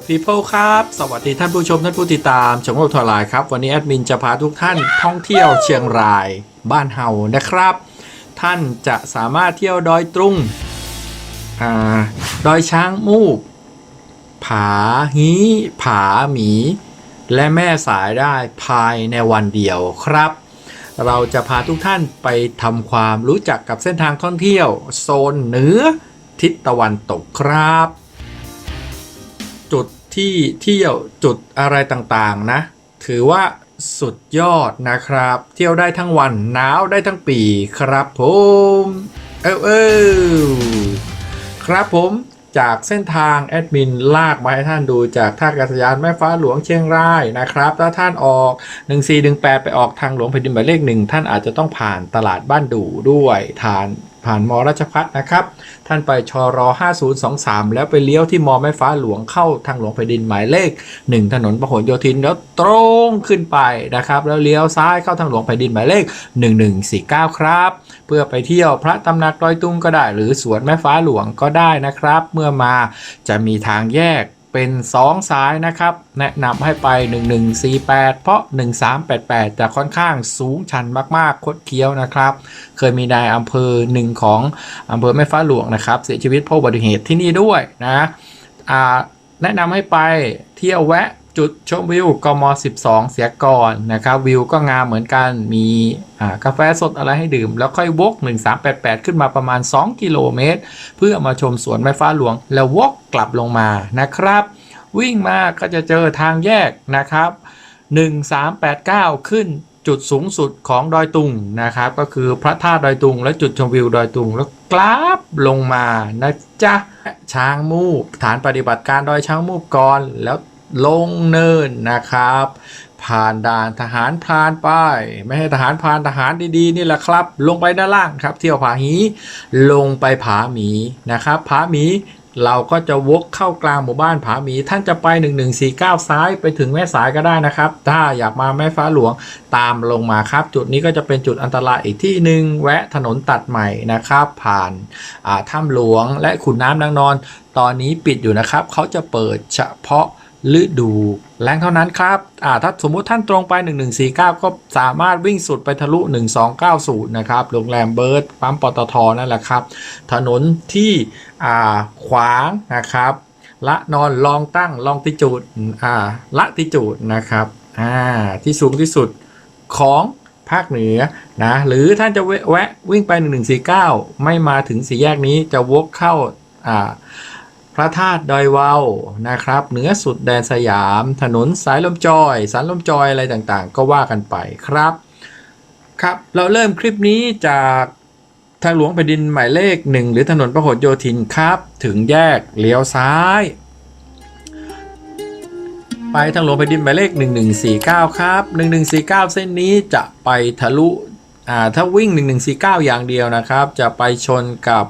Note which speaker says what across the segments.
Speaker 1: people ครับ สวัสดีท่านผู้ชมท่านผู้ติดตามชมรมทวารายครับ วันนี้แอดมินจะพาทุกท่านท่องเที่ยวเชียงราย บ้านเฮานะครับ ท่านจะสามารถเที่ยวดอยตรุงอ่าดอยช้างมูก ผาฮีผาหมี และแม่สายได้ภายในวันเดียวครับ เราจะพาทุกท่านไปทำความรู้จักกับเส้นทางท่องเที่ยว โซนเหนือทิศตะวันตกครับ ที่เที่ยวจุดอะไรต่างๆนะ ถือว่าสุดยอดนะครับ เที่ยวได้ทั้งวันหนาวได้ทั้งปีครับผมเออเออครับผมจากเส้นทางแอดมินลากมาให้ท่านดูจากท่าอากาศยานแม่ฟ้าหลวงเชียงรายนะครับ ถ้าท่านออก 1418 ไปออกทางหลวงแผ่นดินหมายเลขหนึ่งท่านอาจจะต้องผ่านตลาดบ้านดูด้วยทาน ผ่านมอราชพัฒนะครับ ท่านไปชร5023 แล้วไปเลี้ยวที่มอแม่ฟ้าหลวงเข้าทางหลวงแผ่นดินหมายเลข 1 ถนนพหลโยธินแล้วตรงขึ้นไปนะครับ แล้วเลี้ยวซ้ายเข้าทางหลวงแผ่นดินหมายเลข 1149 ครับ เพื่อไปเที่ยวพระตำหนักดอยตุงก็ได้ หรือสวนแม่ฟ้าหลวงก็ได้นะครับ เมื่อมาจะมีทางแยก เป็น 2 สายนะครับ แนะนำให้ไป 1148 เพราะ 1388 จะค่อนข้างสูงชันมากๆ คดเคี้ยวนะครับ เคยมีนายอำเภอหนึ่งของอำเภอแม่ฟ้าหลวงนะครับ เสียชีวิตเพราะอุบัติเหตุที่นี่ด้วยนะแนะนำให้ไปเที่ยวแวะ จุดชมวิวกม 12 เสียก่อนนะครับ วิวก็งามเหมือนกันมีกาแฟสดอะไรให้ดื่ม แล้วค่อยวก 1388 ขึ้นมาประมาณ 2 กิโลเมตร เพื่อมาชมสวนแม่ฟ้าหลวง แล้ววกกลับลงมานะครับ วิ่งมาก็จะเจอทางแยกนะครับ 1389 ขึ้นจุดสูงสุดของดอยตุงนะครับ ก็คือพระธาตุดอยตุง และจุดชมวิวดอยตุง แล้วกราบลงมานะจ๊ะช้างมูกฐานปฏิบัติการดอยช้างมูกก่อนแล้ว ลงเนินนะครับ ผ่านด่านทหารพรานไป ไม่ให้ทหารพรานทหารดีๆนี่แหละครับ ลงไปด้านล่างครับ เที่ยวผาหีลงไปผาหมีนะครับผาหมีเราก็จะวกเข้ากลางหมู่บ้านผาหมี ท่านจะไป 1149 ซ้ายไปถึงแม่สายก็ได้นะครับ ถ้าอยากมาแม่ฟ้าหลวงตามลงมาครับ จุดนี้ก็จะเป็นจุดอันตรายอีกที่หนึ่งแวะถนนตัดใหม่นะครับ ผ่านถ้ำหลวงและขุนน้ำนางนอน ตอนนี้ปิดอยู่นะครับ เขาจะเปิดเฉพาะ ฤดูแรงเท่านั้นครับอ่าถ้าสมมุติท่านตรงไป 1149 ก็สามารถวิ่งสุดไปทะลุ 1290 นะครับ โรงแรมเบิร์ดปั๊มปตทนั่นแหละครับ ถนนที่อ่าขวางนะครับละนอนลองตั้งลองติจูดอ่าละติจูดนะครับอ่าที่สูงที่สุดของภาคเหนือนะหรือท่านจะแวะวะวิ่งไป 1149 ไม่มาถึงสี่แยกนี้จะวกเข้าอ่า พระธาตุดอยวาวนะครับเหนือสุดแดนสยาม ถนนสายลมจอยสายลมจอยอะไรต่างๆ ก็ว่ากันไปครับครับ เราเริ่มคลิปนี้จากทางหลวงแผ่นดินหมายเลขหนึ่งหรือถนนพหลโยธินครับ ถึงแยกเลี้ยวซ้าย ไปทางหลวงแผ่นดินหมายเลข 1149 ครับ 1149 เส้นนี้จะไปทะลุอ่าถ้าวิ่ง 1149 อย่างเดียวนะครับ จะไปชนกับ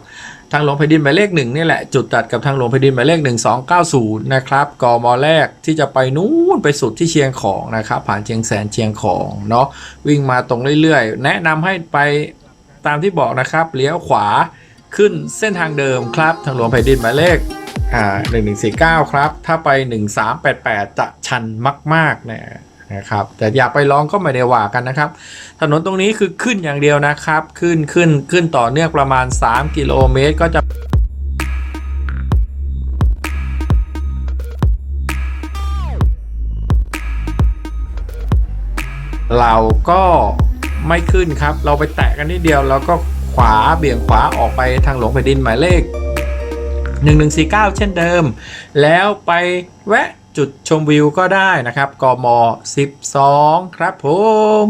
Speaker 1: ทางหลวงแผ่นดินหมายเลขหนึ่งนี่แหละจุดตัดกับทางหลวงแผ่นดินหมายเลข1290นะครับกมแรกที่จะไปนู้นไปสุดที่เชียงของนะครับ ผ่านเชียงแสนเชียงของเนาะวิ่งมาตรงเรื่อยๆ แนะนำให้ไปตามที่บอกนะครับเลี้ยวขวาขึ้นเส้นทางเดิมครับ ทางหลวงแผ่นดินหมายเลขอ่า1149ครับ ถ้าไป1388จะชันมากๆเนี่ย นะครับแต่อยากไปลองก็ไม่ได้ว่ากันนะครับ ถนนตรงนี้คือขึ้นอย่างเดียวนะครับ ขึ้นขึ้นขึ้นต่อเนื่องประมาณ 3 กิโลเมตรก็จะเราก็ไม่ขึ้นครับ เราไปแตะกันนิดเดียว แล้วก็ขวาเบี่ยงขวาออกไปทางหลวงแผ่นดินหมายเลข 1149 เช่นเดิม แล้วไปแวะ จุดชมวิวก็ได้นะครับ กม 12 ครับผม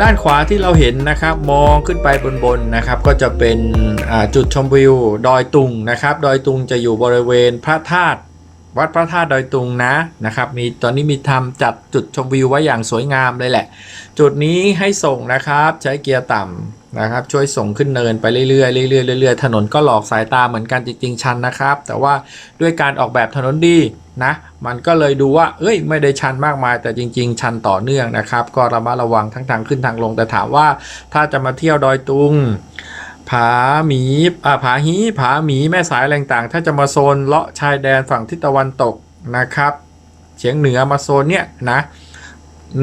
Speaker 1: ด้านขวาที่เราเห็นนะครับ มองขึ้นไปบนบนนะครับ ก็จะเป็นจุดชมวิว ดอยตุงนะครับ ดอยตุงจะอยู่บริเวณพระธาตุ วัดพระธาตุดอยตุงนะนะครับมีตอนนี้มีทำจัดจุดชมวิวไว้อย่างสวยงามเลยแหละ จุดนี้ให้ส่งนะครับใช้เกียร์ต่ำนะครับช่วยส่งขึ้นเนินไปเรื่อยๆเรื่อยๆเรื่อยๆถนนก็หลอกสายตาเหมือนกันจริงๆชันนะครับ แต่ว่าด้วยการออกแบบถนนดีนะมันก็เลยดูว่า เอ้ย ไม่ได้ชันมากมาย แต่จริง ๆ ชันต่อเนื่องนะครับ ก็ระมัดระวังทั้งทางขึ้นทางลงแต่ถามว่าถ้าจะมาเที่ยวดอยตุง ผาหมีอ่าผาฮีผาหมีแม่สายอะไรต่าง ถ้าจะมาโซนเลาะชายแดนฝั่งทิศตะวันตกนะครับเฉียงเหนือมาโซนเนี้ยนะ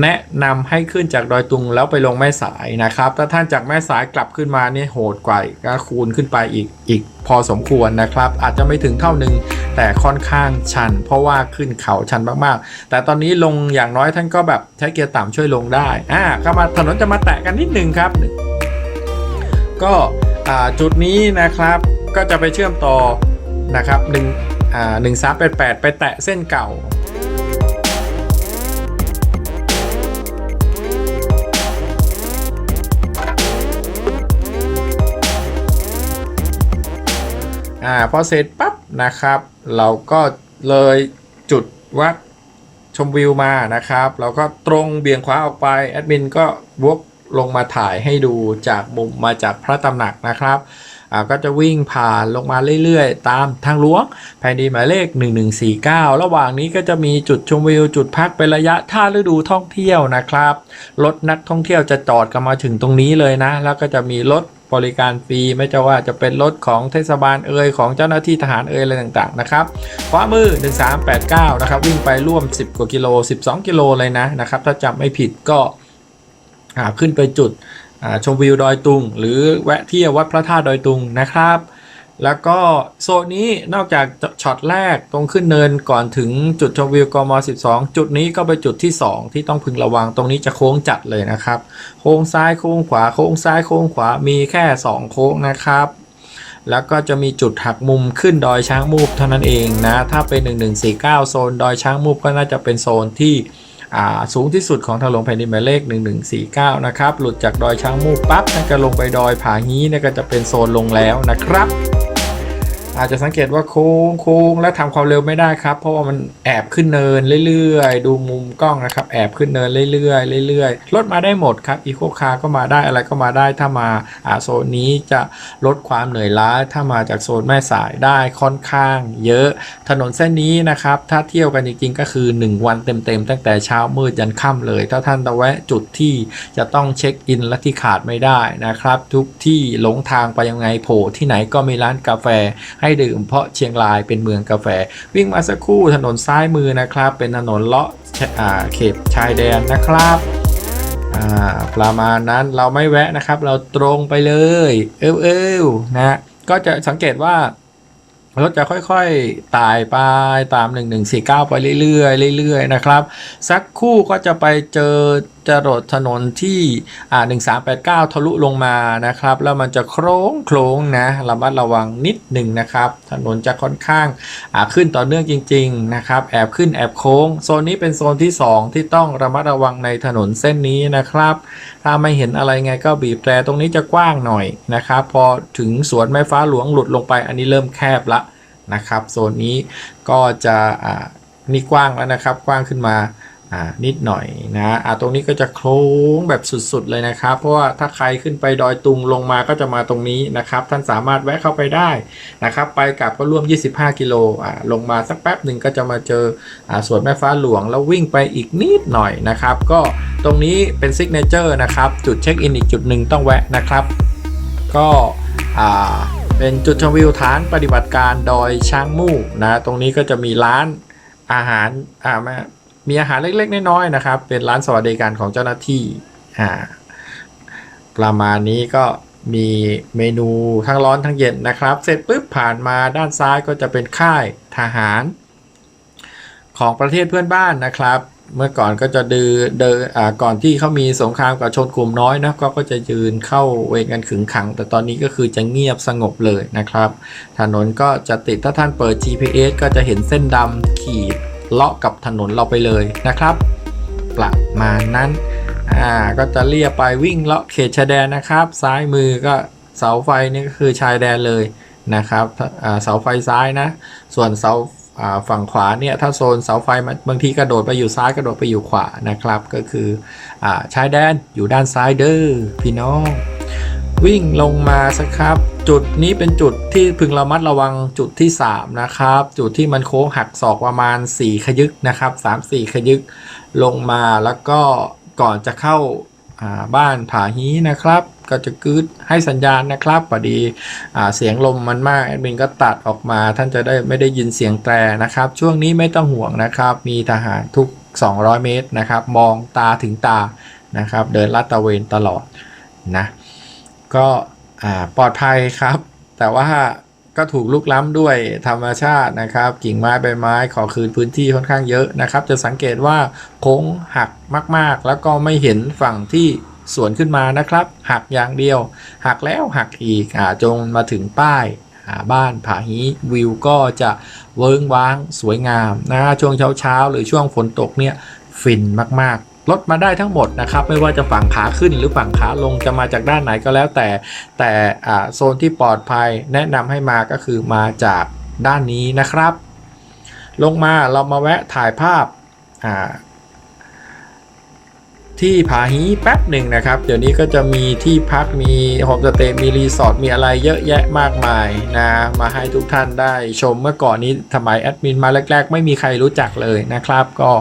Speaker 1: แนะนำให้ขึ้นจากดอยตุงแล้วไปลงแม่สายนะครับ ถ้าท่านจากแม่สายกลับขึ้นมาเนี่ยโหดกว่าก็คูณขึ้นไปอีกอีกพอสมควรนะครับ อาจจะไม่ถึงเท่าหนึ่งแต่ค่อนข้างชัน เพราะว่าขึ้นเขาชันมากๆ แต่ตอนนี้ลงอย่างน้อยท่านก็แบบใช้เกียร์ต่ำช่วยลงได้อ่าก็มาถนนจะมาแตะกันนิดนึงครับ ก็ จุดนี้นะครับก็จะไปเชื่อมต่อนะครับหนึ่งหนึ่งสามแปดแปดไปแตะเส้นเก่าอ่าพอเสร็จปั๊บนะครับ เราก็เลยจุดวัดชมวิวมานะครับ เราก็ตรงเบี่ยงขวาออกไป แอดมินก็วก ลงมาถ่ายให้ดูจากมุมมาจากพระตำหนักนะครับอ่าก็จะวิ่งผ่านลงมาเรื่อยๆ ตามทางหลวงแผ่นดินหมายเลข 1149 ระหว่างนี้ก็จะมีจุดชมวิวจุดพักเป็นระยะท่าฤดูท่องเที่ยวนะครับ รถนักท่องเที่ยวจะจอดกันมาถึงตรงนี้เลยนะ แล้วก็จะมีรถบริการฟรีไม่จะว่าจะเป็นรถของเทศบาลเอ่ยของเจ้าหน้าที่ทหารเอ่ยอะไรต่างๆนะครับขวามือ 1389 นะครับวิ่งไปร่วม 10 กว่ากิโล 12 กิโลเลยนะนะครับถ้าจำไม่ผิดก็ ขึ้นไปจุดชมวิวดอยตุง หรือแวะเที่ยววัดพระธาตุดอยตุงนะครับ แล้วก็โซนนี้นอกจากช็อตแรกตรงขึ้นเนินก่อนถึงจุดชมวิวกม 12 จุดนี้ก็ไปนจุดที่ 2 ที่ต้องพึงระวังตรงนี้จะโค้งจัดเลยนะครับ โค้งซ้ายโค้งขวาโค้งซ้ายโค้งขวามีแค่ 2 โค้งนะครับแล้วก็จะมีจุดหักมุมขึ้นดอยช้างมูบเท่านั้นเองนะ ถ้าเป็น 1149 โซนดอยช้างมูบก็น่าจะเป็นโซนที่ สูงที่สุดของทางหลวงแผ่นดินหมายเลข 1149 นะครับ หลุดจากดอยช้างมูกปั๊บนั่นก็ลงไปดอยผาฮีเนี่ยก็จะเป็นโซนลงแล้วนะครับ อาจจะสังเกตว่าโค้งโค้งและทำความเร็วไม่ได้ครับ เพราะว่ามันแอบขึ้นเนินเรื่อยๆ ดูมุมกล้องนะครับ แอบขึ้นเนินเรื่อยๆเรื่อยๆรถมาได้หมดครับอีโคคาร์ก็มาได้อะไรก็มาได้ถ้ามาอ่าโซนนี้จะลดความเหนื่อยล้าถ้ามาจากโซนแม่สายได้ค่อนข้าง เยอะถนนเส้นนี้นะครับ ถ้าเที่ยวกันจริงๆก็คือ 1 วันเต็มๆตั้งแต่เช้ามืดยันค่ำเลย ถ้าท่านตะแวะจุดที่จะต้องเช็คอินและที่ขาดไม่ได้นะครับ ทุกที่หลงทางไปยังไงโผล่ที่ไหนก็มีร้านกาแฟให้ให้ดื่มเพราะเชียงรายเป็นเมืองกาแฟ วิ่งมาสักครู่ถนนซ้ายมือนะครับ เป็นถนนเลาะเขตชายแดนนะครับประมาณนั้นเราไม่แวะนะครับ เราตรงไปเลย เอวเอวนะก็จะสังเกตว่ารถจะค่อยๆตายไปตาม 1149 ไปเรื่อยๆเรื่อยๆนะครับ สักคู่ก็จะไปเจอ จรดถนนที่อ่า1389 ทะลุลงมานะครับ แล้วมันจะโค้งโค้งนะระมัดระวังนิดหนึ่งนะครับ ถนนจะค่อนข้างอ่าขึ้นต่อเนื่องจริง ๆ นะครับ แอบขึ้นแอบโค้ง โซนนี้เป็นโซนที่ 2 ที่ต้องระมัดระวังในถนนเส้นนี้นะครับ ถ้าไม่เห็นอะไรไงก็บีบแตรตรงนี้จะกว้างหน่อยนะครับ พอถึงสวนไม้ฟ้าหลวงหลุดลงไป อันนี้เริ่มแคบละนะครับ โซนนี้ก็จะอ่านี่กว้างแล้วนะครับ กว้างขึ้นมาอ่า นิดหน่อยนะอ่าตรงนี้ก็จะโค้งแบบสุดๆเลยนะครับ เพราะว่าถ้าใครขึ้นไปดอยตุงลงมาก็จะมาตรงนี้นะครับ ท่านสามารถแวะเข้าไปได้นะครับ ไปกลับก็ร่วม 25 กิโลอ่าลงมาสักแป๊บหนึ่งก็จะมาเจออ่าสวนแม่ฟ้าหลวงแล้ววิ่งไปอีกนิดหน่อยนะครับ ก็ตรงนี้เป็นซิกเนเจอร์นะครับ จุดเช็คอินอีกจุดหนึ่งต้องแวะนะครับ ก็อ่าเป็นจุดชมวิวฐานปฏิบัติการดอยช้างมู่นะ ตรงนี้ก็จะมีร้านอาหารอ่า มีอาหารเล็กๆ น้อยๆนะครับ เป็นร้านสวัสดิการของเจ้าหน้าที่อ่าประมาณนี้ก็มีเมนูทั้งร้อนทั้งเย็นนะครับ เสร็จปุ๊บผ่านมาด้านซ้ายก็จะเป็นค่ายทหาร ของประเทศเพื่อนบ้านนะครับ เมื่อก่อนก็จะดือเดินอ่าก่อนที่เขามีสงครามกับชนกลุ่มน้อยนะก็ก็จะยืนเข้าเวรกันขึงขัง แต่ตอนนี้ก็คือจะเงียบสงบเลยนะครับ ถนนก็จะติดถ้าท่านเปิด GPS ก็จะเห็นเส้นดำขีด เลาะกับถนนเราไปเลยนะครับ ประมาณนั้นอ่าก็จะเลียบไปวิ่งเลาะเขตชายแดนนะครับ ซ้ายมือก็เสาไฟนี่ก็คือชายแดนเลยนะครับเสาไฟซ้ายนะ ส่วนเสาฝั่งขวาเนี่ยถ้าโซนเสาไฟบางทีกระโดดไปอยู่ซ้ายกระโดดไปอยู่ขวานะครับ ก็คืออ่าชายแดนอยู่ด้านซ้ายเด้อพี่น้อง วิ่งลงมาสักครับ จุดนี้เป็นจุดที่พึงระมัดระวังจุดที่ 3 นะครับ จุดที่มันโค้งหักศอกประมาณ 4 ขยึกนะครับ 3-4 ขยึกลงมาแล้วก็ก่อนจะเข้าบ้านผาฮีนะครับ ก็จะกึดให้สัญญาณนะครับพอดีเสียงลมมันมากแอดมินก็ตัดออกมา ท่านจะได้ไม่ได้ยินเสียงแตรนะครับ ช่วงนี้ไม่ต้องห่วงนะครับ มีทหารทุก 200 เมตรนะครับ มองตาถึงตานะครับ เดินลาดตระเวนตลอดนะ ก็ปลอดภัยครับ แต่ว่าก็ถูกลุกล้ำด้วยธรรมชาตินะครับ กิ่งไม้ใบไม้ขอคืนพื้นที่ค่อนข้างเยอะนะครับ จะสังเกตว่าโค้งหักมากๆ แล้วก็ไม่เห็นฝั่งที่สวนขึ้นมานะครับ หักอย่างเดียว หักแล้วหักอีกอจงมาถึงป้ายาบ้านผาฮีวิวก็จะเวิ้งว้างสวยงามนะช่วงเช้าๆ หรือช่วงฝนตกเนี่ยฟินมากๆ ลดมาได้ทั้งหมดนะครับไม่ว่าจะฝั่งขาขึ้นหรือฝั่งขาลงจะมาจากด้านไหนก็แล้วแต่ แต่โซนที่ปลอดภัยแนะนำให้มาก็คือมาจากด้านนี้นะครับ ลงมาเรามาแวะถ่ายภาพอ่า ที่ผาฮีแป๊บหนึ่งนะครับ เดี๋ยวนี้ก็จะมีที่พักมีโฮมสเตย์มีรีสอร์ทมีอะไรเยอะแยะมากมายนะมาให้ทุกท่านได้ชมเมื่อก่อนนี้สมัยแอดมินมาแรก ๆ ไม่มีใครรู้จักเลยนะครับ ก็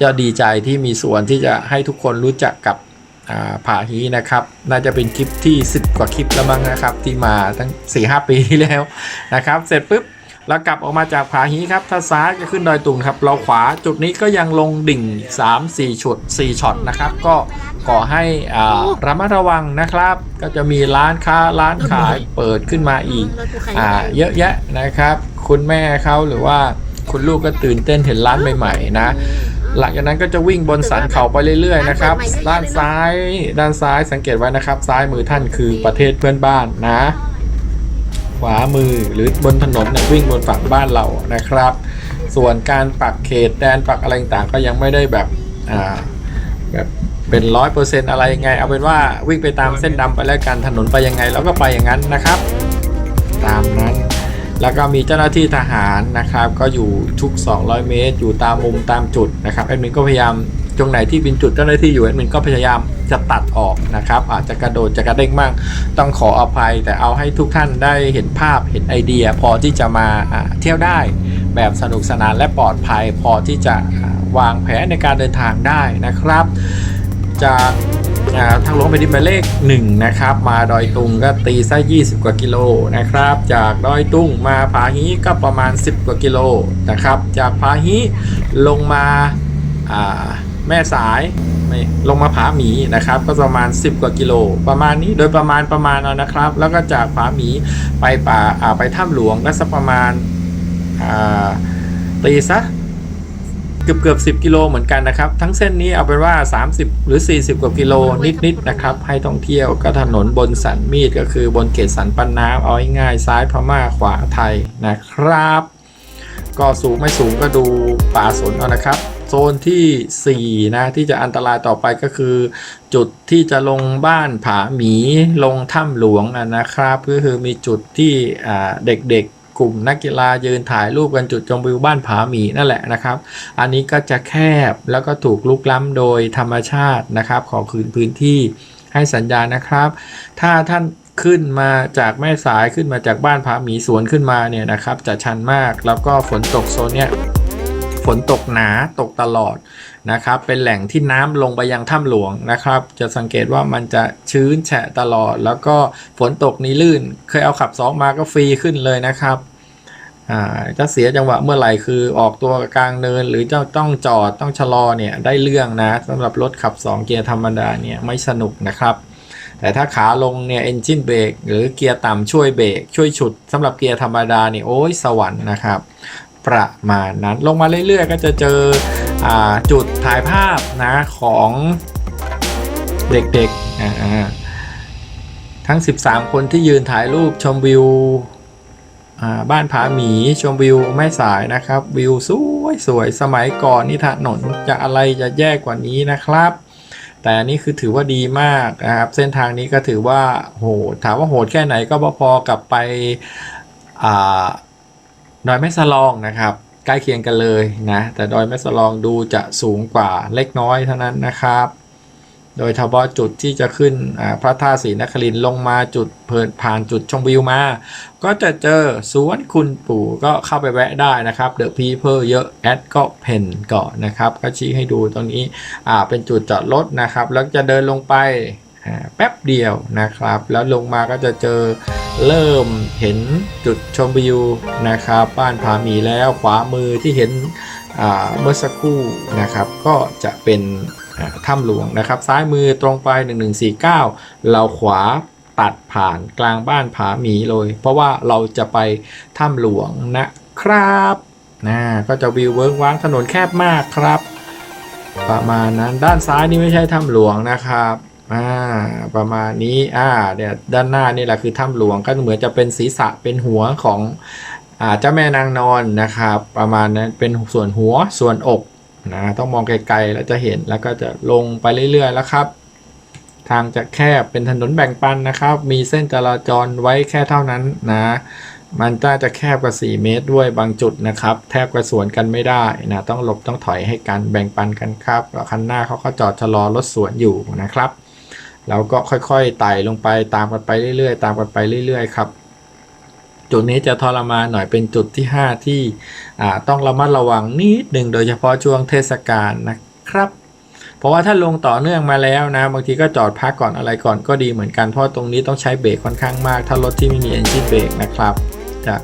Speaker 1: จะดีใจที่มีส่วนที่จะให้ทุกคนรู้จักกับผาฮีนะครับ น่าจะเป็นคลิปที่ 10 กว่าคลิปแล้วมั้งนะครับ ที่มาตั้ง 4-5 ปีที่แล้วนะครับ เสร็จปุ๊บ เรากลับออกมาจากผาฮีครับ ถ้าซ้ายจะขึ้นดอยตุงครับ เราขวาจุดนี้ก็ยังลงดิ่ง 3-4ชุด4ช็อตนะครับ ก็ขอให้อ่าระมัดระวังนะครับ ก็จะมีร้านค้าร้านขายเปิดขึ้นมาอีกอ่าเยอะแยะนะครับ คุณแม่เขาหรือว่าคุณลูกก็ตื่นเต้นเห็นร้านใหม่ๆนะหลังจากนั้นก็จะวิ่งบนสันเขาไปเรื่อยๆนะครับ ด้านซ้าย ด้านซ้ายสังเกตไว้นะครับ ซ้ายมือท่านคือประเทศเพื่อนบ้านนะ ขวามือหรือบนถนนเนี่ยวิ่งบนฝั่งบ้านเรานะครับ ส่วนการปักเขตแดนปักอะไรต่างก็ยังไม่ได้แบบอ่าแบบเป็นร้อยเปอร์เซ็นต์อะไรยังไง เอาเป็นว่าวิ่งไปตามเส้นดำไปแล้วกันถนนไปยังไงเราก็ไปอย่างนั้นนะครับ ตามนั้นแล้วก็มีเจ้าหน้าที่ทหารนะครับ ก็อยู่ทุก 200 เมตร อยู่ตามมุมตามจุดนะครับแอดมินก็พยายาม ตรงไหนที่เป็นจุดเจ้าหน้าที่อยู่แอดมินก็พยายามจะตัดออกนะครับ อาจจะกระโดดจะกระเด้งบ้างต้องขออภัย แต่เอาให้ทุกท่านได้เห็นภาพเห็นไอเดีย พอที่จะมาเที่ยวได้แบบสนุกสนานและปลอดภัย พอที่จะวางแผนในการเดินทางได้นะครับ จากทางหลวงแผ่นดินหมายเลข1นะครับ มาดอยตุงก็ตีซะ20 กว่ากิโลนะครับ จากดอยตุงมาผาฮีก็ประมาณ 10 กว่ากิโลนะครับ จากผาฮีลงมาอ่า แม่สายไม่ลงมาผาหมีนะครับ ก็ประมาณ 10 กว่ากิโล ประมาณนี้โดยประมาณประมาณเอานะครับ แล้วก็จากผาหมีไปป่าอ่าไปถ้ำหลวงก็สักประมาณอ่าตีซะเกือบเกือบ10 กิโลเหมือนกันนะครับ ทั้งเส้นนี้เอาเป็นว่า 30 หรือ 40 กว่ากิโลนิดๆนะครับ ให้ท่องเที่ยวก็ถนนบนสันมีดก็คือบนเขตสันปันน้ำเอาง่ายๆซ้ายพม่าขวาไทยนะครับ ก็สูงไม่สูงก็ดูป่าสนเอานะครับ โซนที่ 4 นะ ที่จะอันตรายต่อไปก็คือ จุดที่จะลงบ้านผาหมีลงถ้ำหลวงนะครับ ก็คือมีจุดที่เด็กๆ กลุ่มนักกีฬายืนถ่ายรูปกันจุดชมวิวบ้านผาหมีนั่นแหละนะครับ อันนี้ก็จะแคบแล้วก็ถูกลุกล้ำโดยธรรมชาตินะครับ ขอคืนพื้นที่ให้สัญญาณนะครับ ถ้าท่านขึ้นมาจากแม่สายขึ้นมาจากบ้านผาหมีสวนขึ้นมาเนี่ยนะครับ จะชันมากแล้วก็ฝนตกโซนเนี้ย ฝนตกหนาตกตลอดนะครับ เป็นแหล่งที่น้ำลงไปยังถ้ำหลวงนะครับ จะสังเกตว่ามันจะชื้นแฉะตลอด แล้วก็ฝนตกนี้ลื่น เคยเอาขับสองมาก็ฟรีขึ้นเลยนะครับอ่าจะเสียจังหวะเมื่อไหร่คือออกตัวกลางเนิน หรือจ้าต้องจอดต้องชะลอเนี่ยได้เรื่องนะสำหรับรถขับ 2 เกียร์ธรรมดาเนี่ยไม่สนุกนะครับ แต่ถ้าขาลงเนี่ยเอนจินเบรกหรือเกียร์ต่ำช่วยเบรกช่วยฉุดสำหรับเกียร์ธรรมดาเนี่ยโอ้ยสวรรค์นะครับ ประมาณนั้น ลงมาเรื่อยๆ ก็จะเจออจุดถ่ายภาพนะของเด็กๆทั้ง 13 คนที่ยืนถ่ายรูปชมวิวบ้านผาหมีชมวิวแม่สายนะครับ วิวสวยสวยสมัยก่อนนี่ถนนจะอะไรจะแย่กว่านี้นะครับ แต่นนี้คือถือว่าดีมากนะครับ เส้นทางนี้ก็ถือว่าโหดถามว่าโหดแค่ไหนก็พอๆกับไปอ่า ดอยแม่สลองนะครับ ใกล้เคียงกันเลยนะแต่ดอยแม่สลองดูจะสูงกว่าเล็กน้อยเท่านั้นนะครับ โดยเฉพาะจุดที่จะขึ้นพระธาตุศรีนครินลงมาจุดเพินผ่านจุดชมวิวมา ก็จะเจอสวนคุณปู่ก็เข้าไปแวะได้นะครับเดอะพีเพอเยอะแอดก็เพนก่อนนะครับ ก็ชี้ให้ดูตรงนี้เป็นจุดจอดรถนะครับ แล้วจะเดินลงไป แป๊บเดียวนะครับ แล้วลงมาก็จะเจอเริ่มเห็นจุดชมวิวนะครับ บ้านผาหมีแล้วขวามือที่เห็นอ่าเมื่อสักครู่นะครับ ก็จะเป็นถ้ำหลวงนะครับ ซ้ายมือตรงไป 1149 เราขวาตัดผ่านกลางบ้านผาหมีเลย เพราะว่าเราจะไปถ้ำหลวงนะครับนะก็จะวิวเวิร์กว้างถนนแคบมากครับ ประมาณนั้นด้านซ้ายนี่ไม่ใช่ถ้ำหลวงนะครับ อ่าประมาณนี้อ่าเนี่ยด้านหน้านี่แหละคือถ้ำหลวงก็เหมือนจะเป็นศีรษะเป็นหัวของอ่าเจ้าแม่นางนอนนะครับประมาณนั้นเป็นส่วนหัวส่วนอกนะต้องมองไกลๆแล้วจะเห็นแล้วก็จะลงไปเรื่อยๆแล้วครับทางจะแคบเป็นถนนแบ่งปันนะครับ มีเส้นจราจรไว้แค่เท่านั้นนะ มันน่าจะแคบกว่า 4 เมตรด้วยบางจุดนะครับ แทบกระสวนกันไม่ได้นะ ต้องหลบต้องถอยให้กันแบ่งปันกันครับแล้วคันหน้าเขาก็จอดชะลอรถสวนอยู่นะครับ แล้วก็ค่อยๆไต่ลงไปตามกันไปเรื่อยๆ ตามกันไปเรื่อยๆครับ จุดนี้จะทรมานหน่อยเป็นจุดที่ 5 ที่ต้องระมัดระวังนิดหนึ่งโดยเฉพาะช่วงเทศกาลนะครับเพราะว่าถ้าลงต่อเนื่องมาแล้วนะ บางทีก็จอดพักก่อนอะไรก่อนก็ดีเหมือนกันเพราะตรงนี้ต้องใช้เบรกค่อนข้างมาก ถ้ารถที่ไม่มี engine brake นะครับจะ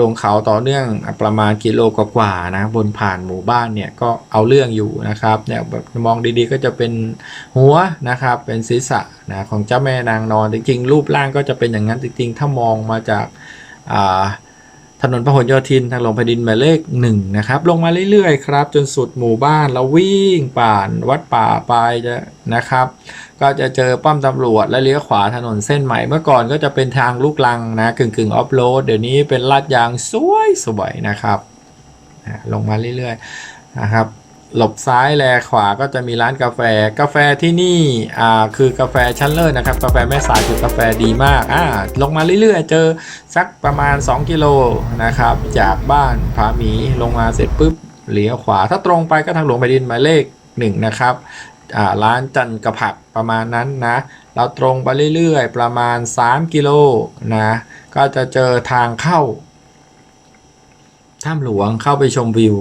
Speaker 1: ลงเขาต่อเนื่องประมาณกิโลกว่าๆนะบนผ่านหมู่บ้านเนี่ยก็เอาเรื่องอยู่นะครับเนี่ยแบบมองดีๆก็จะเป็นหัวนะครับเป็นศีรษะนะของเจ้าแม่นางนอนจริงๆ รูปร่างก็จะเป็นอย่างนั้นจริงๆ ถ้ามองมาจากอ่า ถนนพหลโยธินทางหลวงแผ่นดินหมายเลขหนึ่งนะครับลงมาเรื่อยๆครับ จนสุดหมู่บ้านแล้ววิ่งป่านวัดป่าไปจะนะครับ ก็จะเจอป้อมตำรวจและเลี้ยวขวาถนนเส้นใหม่เมื่อก่อนก็จะเป็นทางลูกลังนะกึ่งกึ่งออฟโรดเดี๋ยวนี้เป็นลาดยางสวยสวยๆนะครับลงมาเรื่อยๆนะครับ หลบซ้ายแลขวาก็จะมีร้านกาแฟ กาแฟที่นี่อ่าคือกาแฟชั้นเลิศนะครับ กาแฟแม่สายคือกาแฟดีมากอ่าลงมาเรื่อยๆ เจอสักประมาณ 2 กิโลนะครับ จากบ้านผาหมีลงมาเสร็จปุ๊บเลี้ยวขวาถ้าตรงไปก็ทางหลวงแผ่นดินหมายเลขหนึ่งนะครับอ่าร้านจันกระผักประมาณนั้นนะเราตรงไปเรื่อยๆ ประมาณ 3 กิโลนะก็จะเจอทางเข้าถ้ำหลวงเข้าไปชมวิว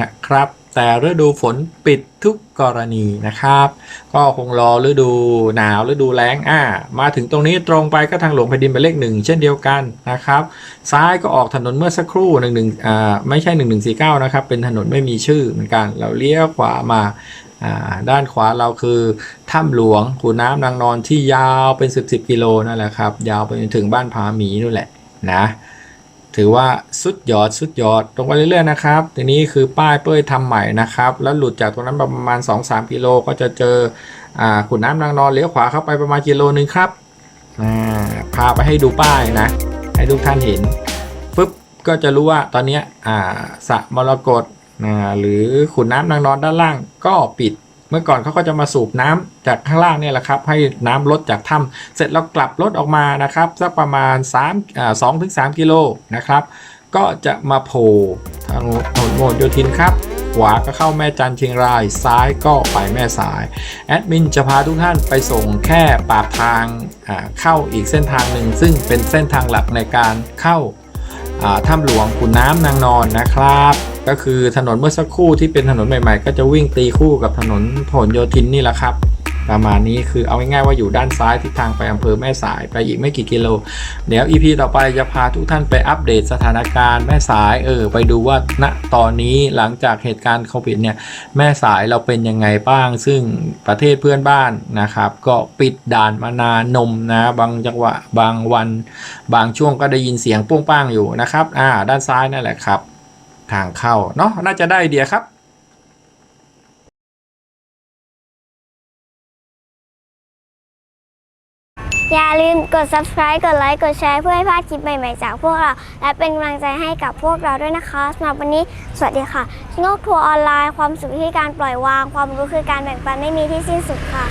Speaker 1: นะครับ แต่ฤดูฝนปิดทุกกรณีนะครับ ก็คงรอฤดูหนาวฤดูแล้งอ่า มาถึงตรงนี้ตรงไปก็ทางหลวงแผ่นดินหมายเลขหนึ่งเช่นเดียวกันนะครับ ซ้ายก็ออกถนนเมื่อสักครู่หนึ่งหนึ่งอ่าไม่ใช่หนึ่งหนึ่งสี่เก้านะครับเป็นถนนไม่มีชื่อเหมือนกัน เราเลี้ยวขวามาอ่าด้านขวาเราคือถ้ำหลวงขุนน้ำนางนอนที่ยาวเป็น 10บสกิโลนั่นแหละครับ ยาวไปจนถึงบ้านผาหมีนู่นแหละนะ ถือว่าสุดยอดสุดยอดตรงไปเรื่อยๆนะครับทีนี้คือป้ายเป้ยทำใหม่นะครับ แล้วหลุดจากตรงนั้นประมาณ 2-3กิโลก็จะเจออ่าขุนน้ำนางนอนเลี้ยวขวาเข้าไปประมาณกิโลนึงครับอ่าพาไปให้ดูป้ายนะ ให้ทุกท่านเห็นปุ๊บก็จะรู้ว่าตอนนี้อ่าสระมรกตหรือขุนน้ำนางนอนด้านล่างก็ปิด เมื่อก่อนเขาก็จะมาสูบน้ำจากข้างล่างเนี่ยแหละครับ ให้น้ำลดจากถ้ำเสร็จแล้วกลับรถออกมานะครับสักประมาณ3อ่า2ถึง3กิโลนะครับ ก็จะมาโผล่ทางถนนโมนโยธินครับขวาก็เข้าแม่จันเชียงราย ซ้ายก็ไปแม่สาย แอดมินจะพาทุกท่านไปส่งแค่ปากทางเข้าอีกเส้นทางหนึ่ง ซึ่งเป็นเส้นทางหลักในการเข้าอ่าถ้ำหลวงขุนน้ำนางนอนนะครับ ก็คือถนนเมื่อสักครู่ที่เป็นถนนใหม่ๆ ก็จะวิ่งตีคู่กับถนนพหลโยธินนี่แหละครับ ประมาณนี้คือเอาง่ายๆว่าอยู่ด้านซ้ายทิศทางไปอำเภอแม่สายไปอีกไม่กี่กิโล เดี๋ยว EP ต่อไปจะพาทุกท่านไปอัปเดตสถานการณ์แม่สายเออไปดูว่าณตอนนี้หลังจากเหตุการณ์โควิดเนี่ยแม่สายเราเป็นยังไงบ้าง ซึ่งประเทศเพื่อนบ้านนะครับ ก็ปิดด่านมานานนมนะบางจังหวะบางวัน บางช่วงก็ได้ยินเสียงป้งป้างอยู่นะครับอ่าด้านซ้ายนั่นแหละครับ ทางเข้าเนาะน่าจะได้ไอเดียครับ
Speaker 2: อย่าลืมกด subscribe กดไลค์ กดแชร์เพื่อให้พลาดคลิปใหม่ ๆ จากพวกเรา และเป็นกำลังใจให้กับพวกเราด้วยนะคะสำหรับวันนี้ สวัสดีค่ะชงกทัวร์ออนไลน์ ความสุขที่การปล่อยวาง ความรู้คือการแบ่งปันไม่มีที่สิ้นสุดค่ะ